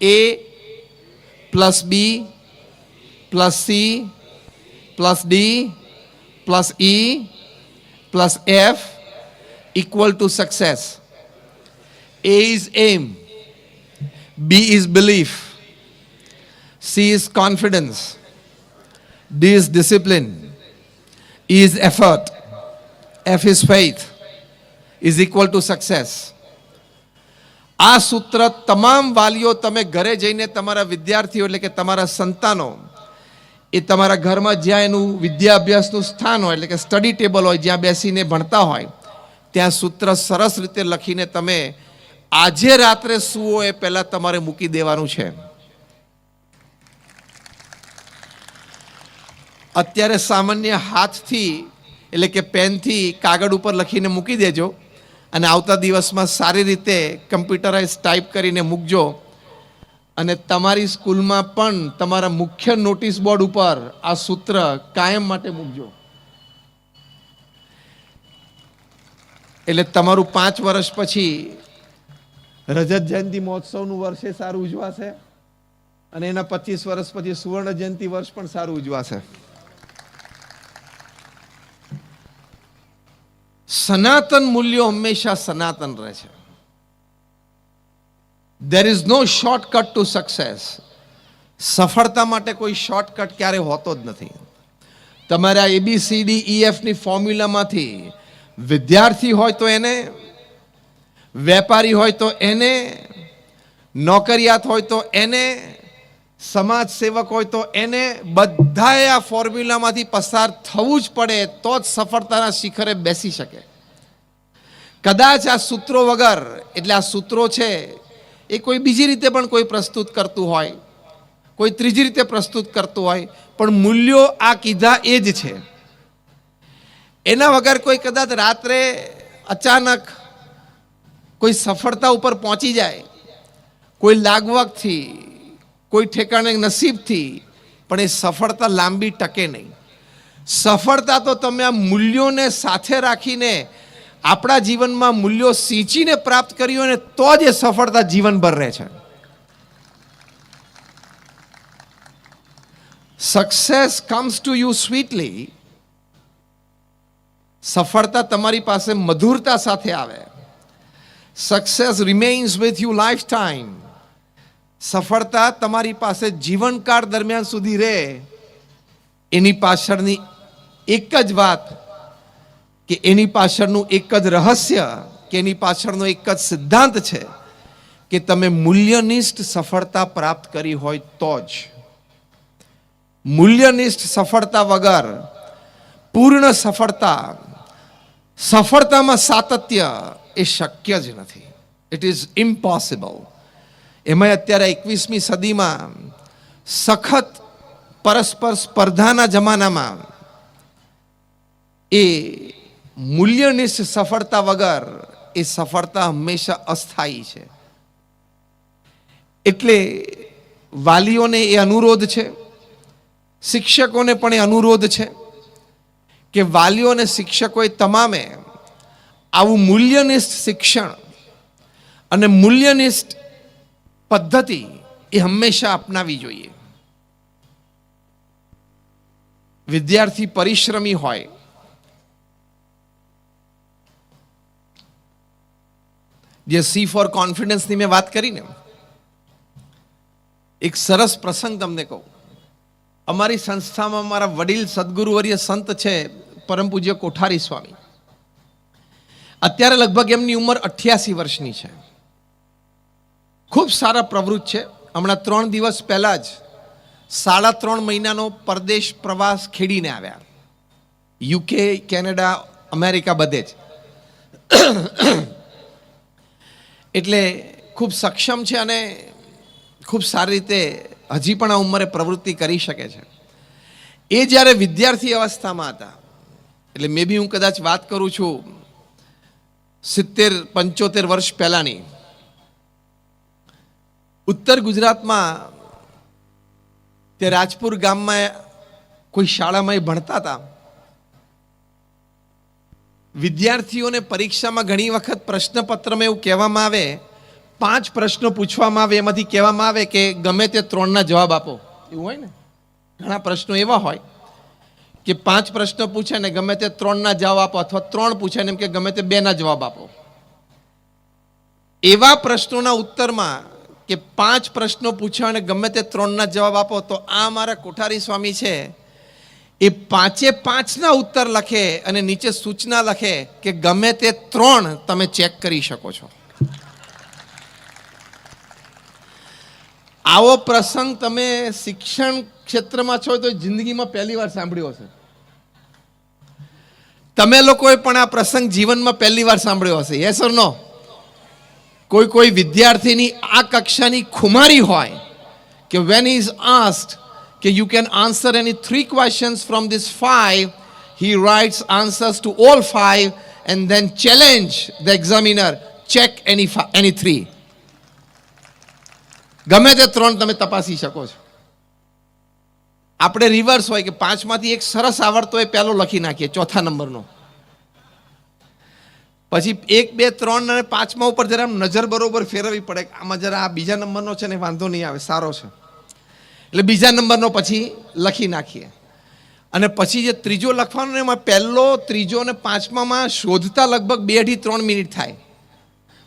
A plus B plus C plus D plus E plus F equal to success. A is aim, B is belief, C is confidence, D is discipline, E is effort, F is faith, is equal to success. આ સૂત્ર તમામ વાલીઓ તમે ઘરે જઈને તમારા વિદ્યાર્થીઓ એટલે કે તમારા સંતાનો, એ તમારા ઘરમાં જ્યાં એનું વિદ્યા અભ્યાસનું સ્થાન હોય, એટલે કે સ્ટડી ટેબલ હોય, જ્યાં બેસીને ભણતા હોય, ત્યાં સૂત્ર સરસ રીતે લખીને તમે આજે રાત્રે સુવો એ પહેલાં તમારે મૂકી દેવાનું છે. અત્યારે સામાન્ય હાથથી, એટલે કે પેનથી કાગળ ઉપર લખીને મૂકી દેજો. અને આવતા દિવસમાં સારી રીતે કમ્પ્યુટરાઇઝ ટાઈપ કરીને મૂકજો. અને તમારી સ્કૂલમાં પણ તમારા મુખ્ય નોટિસ બોર્ડ ઉપર આ સૂત્ર કાયમ માટે મૂકજો. એટલે તમારું પાંચ વર્ષ પછી રજત જયંતિ મહોત્સવનું વર્ષે સારું ઉજવાશે. અને એના પચીસ વર્ષ પછી સુવર્ણ જયંતિ વર્ષ પણ સારું ઉજવાશે. સનાતન મૂલ્યો હંમેશા સનાતન રહે છે. There is no shortcut to success સફળતા માટે કોઈ શોર્ટકટ ક્યારે હોતો જ નથી. તમારા એબીસીડી ઈએફની ફોર્મ્યુલામાંથી વિદ્યાર્થી હોય તો એને, વેપારી હોય તો એને, નોકરિયાત હોય તો એને સમાજ સેવક હોય તો એને બધાએ આ ફોર્મ્યુલામાંથી પસાર થવું જ પડે, તો જ સફળતાના શિખરે બેસી શકે. કદાચ આ સૂત્રો વગર, એટલે આ સૂત્રો છે, એ કોઈ બીજી રીતે પણ કોઈ પ્રસ્તુત કરતું હોય, કોઈ ત્રીજી રીતે પ્રસ્તુત કરતું હોય, પણ મૂલ્યો આ કીધા એ જ છે. એના વગર કોઈ કદાચ રાત્રે અચાનક કોઈ સફળતા ઉપર પહોંચી જાય, કોઈ લાગવકથી કોઈ ઠેકાણે નસીબથી પણ એ સફળતા લાંબી ટકે નહીં. સફળતા તો તમે આ મૂલ્યોને સાથે રાખીને, આપણા જીવનમાં મૂલ્યો સિંચીને પ્રાપ્ત કર્યું અને તો જ એ સફળતા જીવનભર રહે છે. Success comes to you sweetly સફળતા તમારી પાસે મધુરતા સાથે આવે. Success remains with you lifetime સફળતા તમારી પાસે જીવનકાળ દરમિયાન સુધી રહે. એની પાછળની એક જ વાત કે એની પાછળનું એક જ રહસ્ય કે એની પાછળનો એક જ સિદ્ધાંત છે કે તમે મૂલ્યનિષ્ઠ સફળતા પ્રાપ્ત કરી હોય તો જ. મૂલ્યનિષ્ઠ સફળતા વગર પૂર્ણ સફળતા, સફળતામાં સાતત્ય એ શક્ય જ નથી. ઇટ ઇઝ ઇમ્પોસિબલ એમાં અત્યારે એકવીસમી સદીમાં સખત પરસ્પર સ્પર્ધાના જમાનામાં એ મૂલ્યનિષ્ઠ સફળતા વગર એ સફળતા હંમેશા અસ્થાયી છે. એટલે વાલીઓને એ અનુરોધ છે, શિક્ષકોને પણ એ અનુરોધ છે કે વાલીઓ અને શિક્ષકોએ તમામે આવું મૂલ્યનિષ્ઠ શિક્ષણ અને મૂલ્યનિષ્ઠ પદ્ધતિ એ હંમેશા અપનાવી જોઈએ. વિદ્યાર્થી પરિશ્રમી હોય, જે સી ફોર કોન્ફિડન્સની મેં વાત કરીને, એક સરસ પ્રસંગ તમને કહું. અમારી સંસ્થામાં મારા વડીલ સદગુરુવર્ય સંત છે પરમ પૂજ્ય કોઠારી સ્વામી. અત્યારે લગભગ એમની ઉંમર અઠ્યાસી વર્ષની છે. ખૂબ સારા પ્રવૃત્ત છે. હમણાં ત્રણ દિવસ પહેલાં જ સાડા ત્રણ મહિનાનો પરદેશ પ્રવાસ ખેડીને આવ્યા. યુકે, કેનેડા, અમેરિકા બધે જ. એટલે ખૂબ સક્ષમ છે અને ખૂબ સારી રીતે હજી પણ આ ઉંમરે પ્રવૃત્તિ કરી શકે છે. એ જ્યારે વિદ્યાર્થી અવસ્થામાં હતા, એટલે મે બી હું કદાચ વાત કરું છું સિત્તેર, પંચોતેર વર્ષ પહેલાંની ઉત્તર ગુજરાતમાં તે રાજપુર ગામમાં કોઈ શાળામાં ભણતા હતા. વિદ્યાર્થીઓને પરીક્ષામાં ઘણી વખત પ્રશ્નપત્રમાં એવું કહેવામાં આવે, પાંચ પ્રશ્નો પૂછવામાં આવે, એમાંથી કહેવામાં આવે કે ગમે તે ત્રણના જવાબ આપો. એવું હોય ને? ઘણા પ્રશ્નો એવા હોય કે પાંચ પ્રશ્નો પૂછે ને ગમે તે ત્રણના જવાબ આપો અથવા ત્રણ પૂછે ને એમ કે ગમે તે બેના જવાબ આપો. એવા પ્રશ્નોના ઉત્તરમાં કે પાંચ પ્રશ્નો પૂછ્યા અને ગમે તે ત્રણના જવાબ આપો, તો આ મારા કોઠારી સ્વામી છે. એ પાંચે પાંચના ઉત્તર લખે અને નીચે સૂચના લખે કે ગમે તે ત્રણ તમે ચેક કરી શકો છો. આવો પ્રસંગ તમે શિક્ષણ ક્ષેત્રમાં છો તો જિંદગીમાં પહેલી વાર સાંભળ્યો હશે. તમે લોકોએ પણ આ પ્રસંગ જીવનમાં પહેલી વાર સાંભળ્યો હશે. યસ ઓર નો કોઈ કોઈ વિદ્યાર્થીની આ કક્ષાની ખુમારી હોય કે વેન ઇઝ આસ્ડ કે you can answer any three questions from this five he writes answers to all five and then challenge the examiner check any any three ગમે તે ત્રણ તમે તપાસી શકો છો. આપણે રિવર્સ હોય કે પાંચમાંથી એક સરસ આવડતો એ પહેલો લખી નાખીએ, ચોથા નંબરનો. પછી એક, બે, ત્રણ અને પાંચમા ઉપર જરા નજર બરોબર ફેરવવી પડે આમાં જરા આ બીજા નંબરનો છે ને વાંધો નહીં આવે, સારો છે. એટલે બીજા નંબરનો પછી લખી નાખીએ. અને પછી જે ત્રીજો લખવાનો ને એમાં પહેલો, ત્રીજો અને પાંચમામાં શોધતા લગભગ બે અઢી ત્રણ મિનિટ થાય.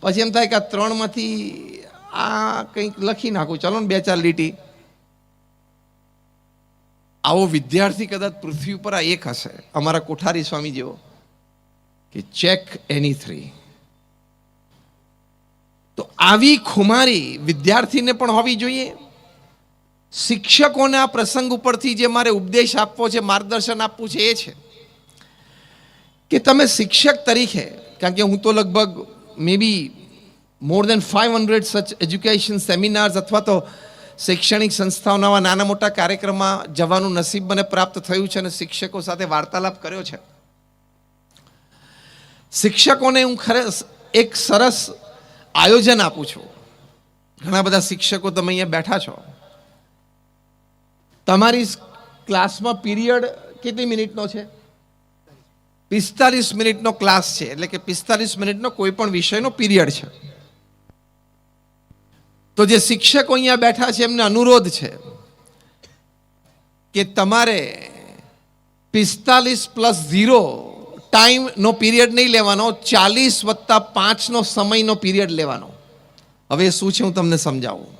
પછી એમ થાય કે આ ત્રણમાંથી આ કંઈક લખી નાખું. ચલો ને બે, ચાર લીટી. આવો વિદ્યાર્થી કદાચ પૃથ્વી ઉપર આ એક હશે, અમારા કોઠારી સ્વામી જેવો કે ચેક એની થ્રી તો આવી ખુમારી વિદ્યાર્થીને પણ હોવી જોઈએ. શિક્ષકોને પ્રસંગ ઉપરથી જે મારે ઉપદેશ આપવો છે, માર્ગદર્શન આપવું છે, એ છે કે તમે શિક્ષક તરીકે, કારણ કે હું તો લગભગ maybe more than five hundred such education seminars અથવા તો શૈક્ષણિક સંસ્થાઓના નાના મોટા કાર્યક્રમમાં જવાનું નસીબ મને પ્રાપ્ત થયું છે અને શિક્ષકો સાથે વાર્તાલાપ કર્યો છે. શિક્ષકોને હું ખરે એક સરસ આયોજન આપું છું. ઘણા બધા શિક્ષકો તમે અહીંયા બેઠા છો. તમારી ક્લાસમાં પીરિયડ કેટલી મિનિટનો છે? પિસ્તાલીસ મિનિટનો ક્લાસ છે, એટલે કે પિસ્તાલીસ મિનિટનો કોઈ પણ વિષયનો પીરિયડ છે. તો જે શિક્ષકો અહીંયા બેઠા છે, એમને અનુરોધ છે કે તમારે પિસ્તાલીસ પ્લસ ઝીરો ટાઈમનો પીરિયડ નહીં લેવાનો, ચાલીસ વત્તા પાંચનો સમયનો પીરિયડ લેવાનો. હવે શું છે હું તમને સમજાવું.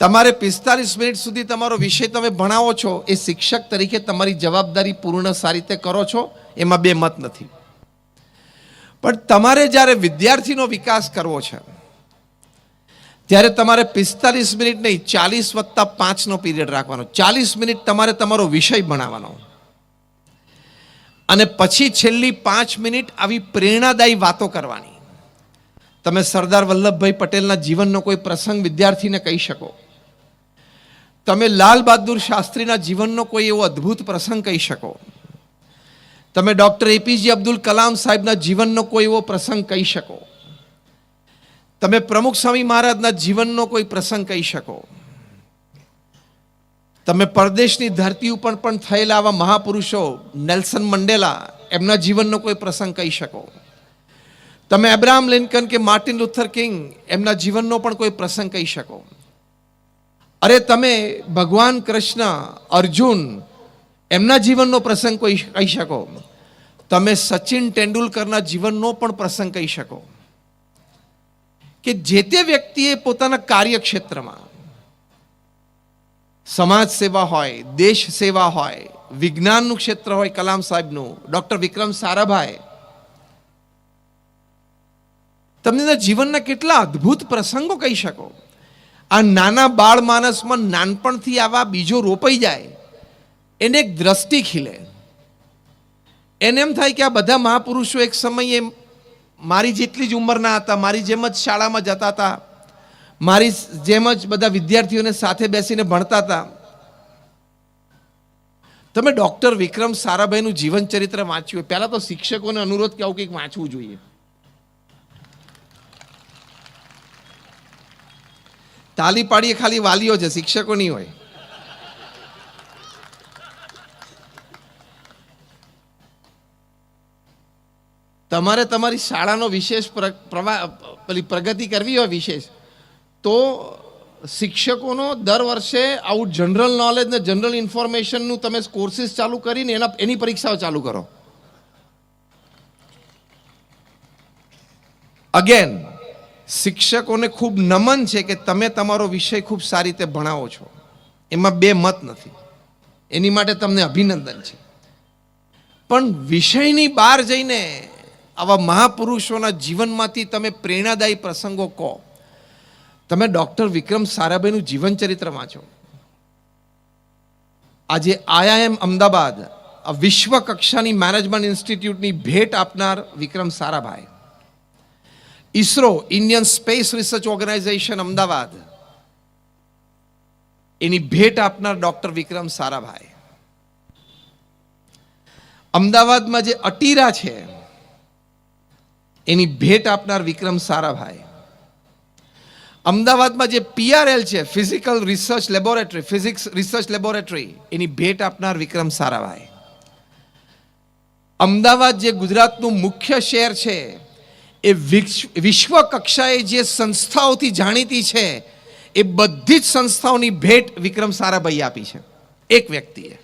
તમારે પિસ્તાલીસ મિનિટ સુધી તમારો વિષય તમે ભણાવો છો, એ શિક્ષક તરીકે તમારી જવાબદારી પૂર્ણ સારી રીતે કરો છો, એમાં બે મત નથી. પણ તમારે જ્યારે વિદ્યાર્થીનો વિકાસ કરવો છે, ત્યારે તમારે પિસ્તાલીસ મિનિટ નહીં, ચાલીસ વત્તા પાંચનો પીરિયડ રાખવાનો. ચાલીસ મિનિટ તમારે તમારો વિષય ભણાવવાનો. અને પછી છેલ્લી પાંચ મિનિટ આવી પ્રેરણાદાયી વાતો કરવાની. તમે સરદાર વલ્લભભાઈ પટેલના જીવનનો કોઈ પ્રસંગ વિદ્યાર્થીને કહી શકો. તમે લાલ બહાદુર શાસ્ત્રીના જીવનનો કોઈ એવો અદ્ભુત પ્રસંગ કહી શકો. તમે ડૉક્ટર એપીજે અબ્દુલ કલામ સાહેબના જીવનનો કોઈ એવો પ્રસંગ કહી શકો. તમે પ્રમુખ સ્વામી મહારાજના જીવનનો કોઈ પ્રસંગ કહી શકો. તમે પરદેશની ધરતી ઉપર પણ થયેલા આવા મહાપુરુષો, નેલ્સન મંડેલા, એમના જીવનનો કોઈ પ્રસંગ કહી શકો? તમે એબ્રાહમ લિંકન કે માર્ટિન લુથર કિંગ, એમના જીવનનો પણ કોઈ પ્રસંગ કહી શકો? અરે તમે ભગવાન કૃષ્ણ, અર્જુન, એમના જીવનનો પ્રસંગ કોઈ કહી શકો? તમે સચિન તેંડુલકરના જીવનનો પણ પ્રસંગ કહી શકો? કે જે તે વ્યક્તિએ પોતાના કાર્યક્ષેત્રમાં સમાજ સેવા હોય, દેશ સેવા હોય, વિજ્ઞાનનું ક્ષેત્ર હોય કલામ સાહેબનું, ડૉક્ટર વિક્રમ સારાભાઈ. તમને જીવનના કેટલા અદ્ભુત પ્રસંગો કહી શકો. આ નાના બાળ માણસમાં નાનપણથી આવા બીજો રોપાઈ જાય, એને એક દ્રષ્ટિ ખીલે. એને એમ થાય કે આ બધા મહાપુરુષો એક સમયે મારી જેટલી જ ઉંમરના હતા, મારી જેમ જ શાળામાં જતા હતા. મારી જેમ જ બધા વિદ્યાર્થીઓને સાથે બેસીને ભણતા હતા. તમે ડૉક્ટર વિક્રમ સારાભાઈનું જીવન ચરિત્ર વાંચ્યું હોય. પહેલાં તો શિક્ષકોને અનુરોધ કે આવું કંઈક વાંચવું જોઈએ. તાલી પાડીએ ખાલી વાલીઓ છે શિક્ષકો નહીં હોય. તમારે તમારી શાળાનો વિશેષ પ્ર- પ્રવા, પેલી પ્રગતિ કરવી હોય વિશેષ. તો શિક્ષકોનો દર વર્ષે આવું જનરલ નોલેજ ને જનરલ ઇન્ફોર્મેશનનું તમે કોર્સિસ ચાલુ કરીને એના એની પરીક્ષાઓ ચાલુ કરો. અગેન શિક્ષકોને ખૂબ નમન છે કે તમે તમારો વિષય ખૂબ સારી રીતે ભણાવો છો. એમાં બે મત નથી. એની માટે તમને અભિનંદન છે. પણ વિષયની બહાર જઈને આવા મહાપુરુષોના જીવનમાંથી તમે પ્રેરણાદાયી પ્રસંગો કહો. તમે ડૉક્ટર વિક્રમ સારાભાઈનું જીવન ચરિત્ર વાંચો. આજે આઈઆઈએમ અમદાવાદ, આ વિશ્વ કક્ષાની મેનેજમેન્ટ ઇન્સ્ટિટ્યૂટની ભેટ આપનાર Vikram Sarabhai. ISRO, Indian space research organisation Ahmedabad. એની ભેટ આપનાર ડોક્ટર વિક્રમ સારાભાઈ. અમદાવાદમાં જે અટીરા છે, એની ભેટ આપનાર વિક્રમ સારાભાઈ. અમદાવાદમાં જે પીઆરએલ છે physical research laboratory physics research laboratory એની ભેટ આપનાર વિક્રમ સારાભાઈ. અમદાવાદ જે ગુજરાતનું મુખ્ય શહેર છે, એ વિશ્વ કક્ષાએ જે સંસ્થાઓથી જાણીતી છે, એ બધી જ સંસ્થાઓની ભેટ વિક્રમ સારાભાઈ આપી છે. એક વ્યક્તિએ.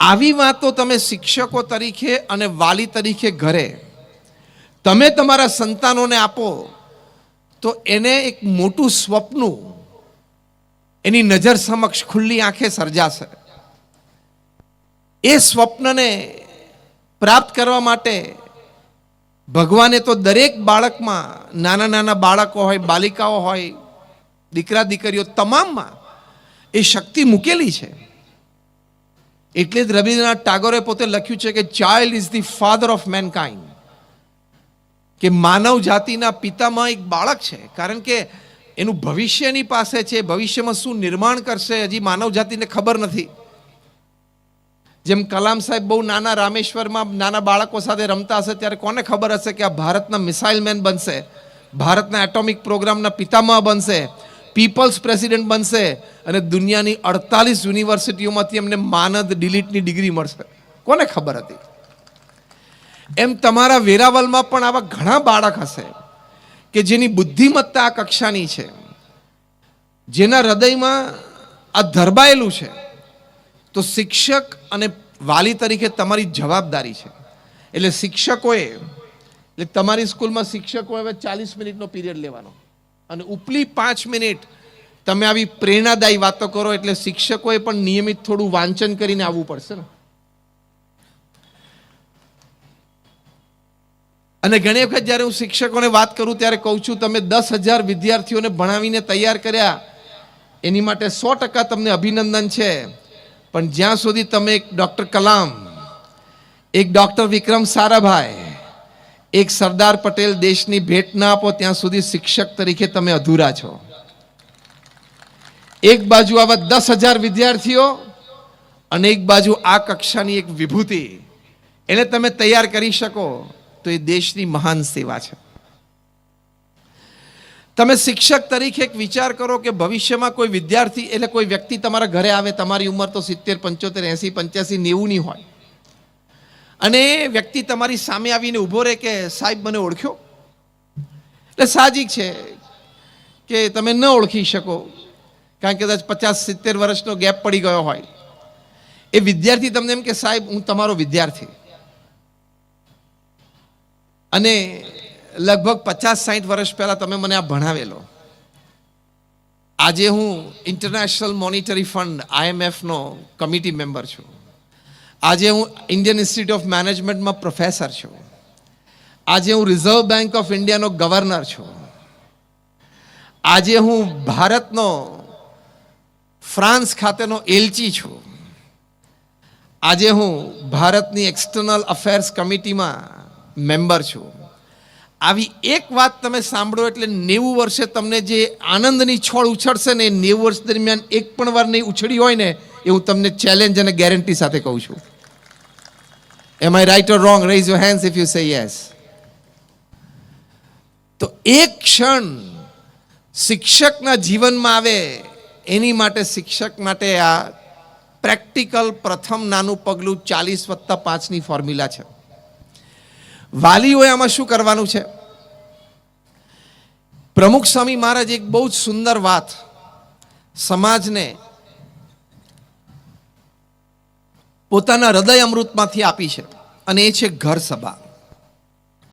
આવી વાતો તમે શિક્ષકો તરીકે અને વાલી તરીકે ઘરે તમે તમારા સંતાનોને આપો, તો એને એક મોટું સ્વપ્ન એની નજર સમક્ષ ખુલ્લી આંખે સર્જાશે. એ સ્વપ્નને પ્રાપ્ત કરવા માટે ભગવાને તો દરેક બાળકમાં નાના નાના બાળકો હોય, બાલિકાઓ હોય, દીકરા દીકરીઓ તમામમાં એ શક્તિ મૂકેલી છે. એટલે જ રવિન્દ્રનાથ ટાગોરે પોતે લખ્યું છે કે child is the father of mankind કે માનવ જાતિના પિતામાં એક બાળક છે. કારણ કે એનું ભવિષ્યની પાસે છે. ભવિષ્યમાં શું નિર્માણ કરશે હજી માનવ જાતિને ખબર નથી. જેમ કલામ સાહેબ બહુ નાના રામેશ્વરમાં નાના બાળકો સાથે રમતા હશે ત્યારે કોને ખબર હશે કે આ ભારતના મિસાઇલ મેન બનશે? ભારતના એટોમિક પ્રોગ્રામના પિતામહ બનશે. પીપલ્સ પ્રેસિડેન્ટ બનશે. અને દુનિયાની અડતાલીસ યુનિવર્સિટીઓમાંથી એમને માનદ ડિલીટની ડિગ્રી મળશે. કોને ખબર હતી? એમ તમારા વેરાવલમાં પણ આવા ઘણા બાળક હશે કે જેની બુદ્ધિમત્તા આ કક્ષાની છે. જેના હૃદયમાં આ ધરબાયેલું છે. તો શિક્ષક અને વાલી તરીકે તમારી જવાબદારી છે. એટલે શિક્ષકોએ, એટલે તમારી સ્કૂલમાં શિક્ષકોએ હવે ચાલીસ મિનિટનો પિરિયડ લેવાનો. અને ઉપલી પાંચ મિનિટ તમે આવી પ્રેરણાદાયી વાતો કરો એટલે શિક્ષકોએ પણ નિયમિત થોડું વાંચન કરીને આવવું પડશે ને. અને ઘણી વખત જ્યારે હું શિક્ષકોને વાત કરું ત્યારે કહું છું, તમે દસ હજાર વિદ્યાર્થીઓને ભણાવીને તૈયાર કર્યા, એની માટે સો ટકા તમને અભિનંદન છે. પણ જ્યાં સુધી તમે એક ડૉક્ટર કલામ, એક ડૉક્ટર વિક્રમ સારાભાઈ, એક સરદાર પટેલ દેશની ભેટ ના આપો, ત્યાં સુધી શિક્ષક તરીકે તમે અધૂરા છો. એક બાજુ આવા દસ હજાર વિદ્યાર્થીઓ અને એક બાજુ આ કક્ષાની એક વિભૂતિ. એને તમે તૈયાર કરી શકો. તો એ દેશની મહાન સેવા છે. તમે શિક્ષક તરીકે એક વિચાર કરો કે ભવિષ્યમાં કોઈ વિદ્યાર્થી એટલે કોઈ વ્યક્તિ તમારા ઘરે આવે, તમારી ઉંમર તો સિત્તેર, પંચોતેર, એંસી, પંચ્યાસી, નેવુંની હોય. અને એ વ્યક્તિ તમારી સામે આવીને ઊભો રહે કે સાહેબ મને ઓળખ્યો? એટલે સાહજિક છે કે તમે ન ઓળખી શકો, કારણ કે કદાચ પચાસ, સિત્તેર વર્ષનો ગેપ પડી ગયો હોય. એ વિદ્યાર્થી તમને એમ કે સાહેબ, હું તમારો વિદ્યાર્થી. અને લગભગ પચાસ સાઠ વર્ષ પહેલાં તમે મને આ ભણાવેલો. આજે હું ઇન્ટરનેશનલ મોનિટરી ફંડ આઈએમએફનો કમિટી મેમ્બર છું. આજે હું ઇન્ડિયન ઇન્સ્ટિટ્યૂટ ઓફ મેનેજમેન્ટમાં પ્રોફેસર છું. આજે હું રિઝર્વ બેંક ઓફ ઇન્ડિયાનો ગવર્નર છું. આજે હું ભારતનો ફ્રાન્સ ખાતેનો એલચી છું. આજે હું ભારતની એક્સટર્નલ અફેર્સ કમિટીમાં મેમ્બર છું. આવી એક વાત તમે સાંભળો એટલે નેવું વર્ષે તમને જે આનંદની છોડ ઉછળશે ને એ નેવું વર્ષ દરમિયાન એક પણ વાર નહીં ઉછળી હોય ને, એ હું તમને ચેલેન્જ અને ગેરંટી સાથે કહું છું. Am I right or wrong raise your hands if you say yes તો એક ક્ષણ શિક્ષકના જીવનમાં આવે, એની માટે શિક્ષક માટે આ પ્રેક્ટિકલ પ્રથમ નાનું પગલું ચાલીસ વત્તા પાંચની ફોર્મ્યુલા છે. વાલીઓએ આમાં શું કરવાનું છે? પ્રમુખ સ્વામી મહારાજ એક બહુ જ સુંદર વાત સમાજને પોતાના હૃદય અમૃતમાંથી આપી છે. અને એ છે ઘર સભા.